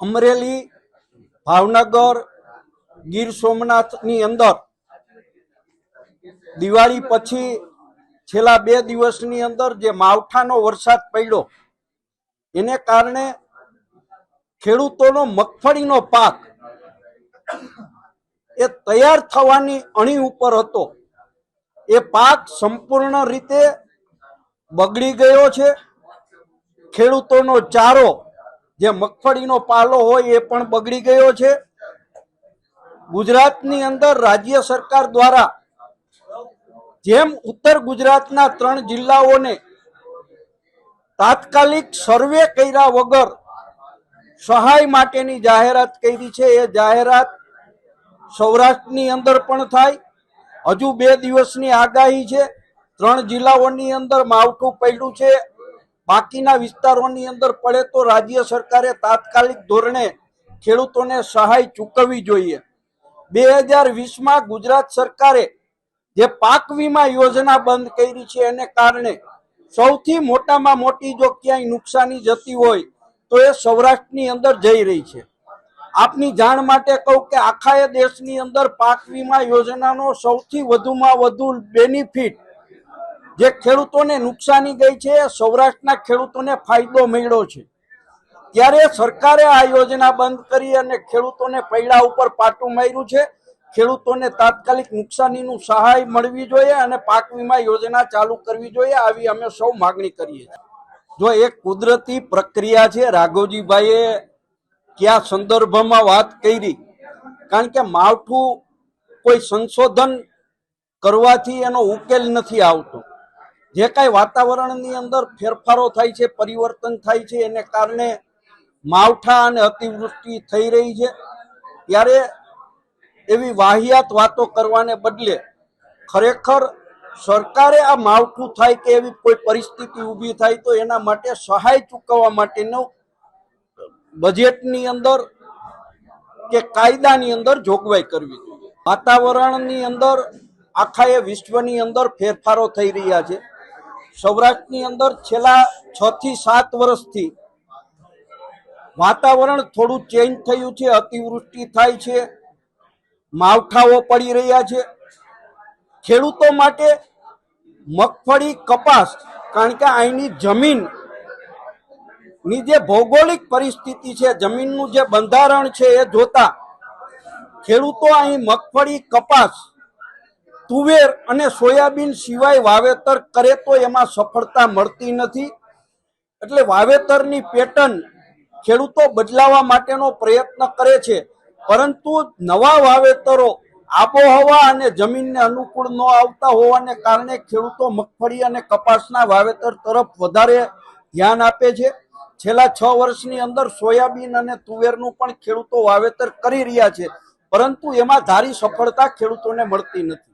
અમરેલી, ભાવનગર, ગીર સોમનાથની અંદર દિવાળી પછી છેલ્લા બે દિવસની અંદર જે માવઠાનો વરસાદ પડ્યો, એને કારણે ખેડૂતોનો મગફળીનો પાક એ તૈયાર થવાની અણી ઉપર હતો. એ પાક સંપૂર્ણ રીતે બગડી ગયો છે. ખેડૂતોનો ચારો જે મગફળીનો પાલો હોય એ પણ બગડી ગયો છે. ગુજરાતની અંદર રાજ્ય સરકાર દ્વારા જેમ ઉત્તર ગુજરાતના ત્રણ જિલ્લાઓને તાત્કાલિક સર્વે કર્યા વગર સહાય માટેની જાહેરાત કરી છે, એ જાહેરાત સૌરાષ્ટ્રની અંદર પણ થાય. હજુ બે દિવસની આગાહી છે. ત્રણ જિલ્લાઓની અંદર માવઠું પડ્યું છે. બાકીના વિસ્તારોની અંદર પડે તો રાજ્ય સરકારે તાત્કાલિક ધોરણે ખેડૂતોને સહાય ચૂકવવી જોઈએ. બે હજાર વીસમાં ગુજરાત સરકારે જે પાક વીમા યોજના બંધ કરી છે, એને કારણે સૌથી મોટામાં મોટી જો ક્યાંય નુકસાની જતી હોય, તો એ સૌરાષ્ટ્રની અંદર જઈ રહી છે. આપની જાણ માટે કહું કે આખા એ દેશની અંદર પાક વીમા યોજનાનો સૌથી વધુમાં વધુ બેનિફિટ જે ખેડૂતોને નુકસાની ગઈ છે, સૌરાષ્ટ્રના ખેડૂતોને ફાયદો મળ્યો છે. ત્યારે સરકારે આ યોજના બંધ કરી અને ખેડૂતોને પૈડા ઉપર પાટું માર્યું છે. ખેડૂતોને તાત્કાલિક નુકસાનીનું સહાય મળવી જોઈએ અને પાક વીમા યોજના ચાલુ કરવી જોઈએ આવી અમે સૌ માગણી કરીએ છીએ. જો એક કુદરતી પ્રક્રિયા છે રાઘોજીભાઈએ કયા સંદર્ભમાં વાત કરી, કારણ કે માવઠું કોઈ સંશોધન કરવાથી એનો ઉકેલ નથી આવતો. જે કાંઈ વાતાવરણની અંદર ફેરફારો થાય છે, પરિવર્તન થાય છે, એને કારણે માવઠા અને અતિવૃષ્ટિ થઈ રહી છે. ત્યારે એવી વાહિયાત વાતો કરવાને બદલે ખરેખર સરકારે આ માવઠું થાય કે એવી કોઈ પરિસ્થિતિ ઊભી થાય તો એના માટે સહાય ચૂકવવા માટેનો બજેટની અંદર કે કાયદાની અંદર જોગવાઈ કરવી જોઈએ. વાતાવરણની અંદર આખા એ વિશ્વની અંદર ફેરફારો થઈ રહ્યા છે. સૌરાષ્ટ્રની અંદર છેલ્લા છ થી સાત વર્ષથી વાતાવરણ થોડું ચેન્જ થયું છે, અતિવૃષ્ટિ થાય છે, માવઠાઓ પડી રહ્યા છે. ખેડૂતો માટે મગફળી, કપાસ, કારણ કે અહીંની જમીનની જે ભૌગોલિક પરિસ્થિતિ છે, જમીનનું જે બંધારણ છે એ જોતા ખેડૂતો અહીં મગફળી, કપાસ તુવેર અને સોયાબીન સિવાય વાવેતર કરે તો એમાં સફળતા મળતી નથી. એટલે વાવેતરની પેટર્ન ખેડૂતો બદલાવા માટેનો પ્રયત્ન કરે છે. પરંતુ નવા વાવેતરો આબોહવા અને જમીનને અનુકૂળ ન આવતા હોવાને કારણે ખેડૂતો મગફળી અને કપાસના વાવેતર તરફ વધારે ધ્યાન આપે છે. છેલ્લા છ વર્ષની અંદર સોયાબીન અને તુવેરનું પણ ખેડૂતો વાવેતર કરી રહ્યા છે. પરંતુ એમાં ધારી સફળતા ખેડૂતોને મળતી નથી.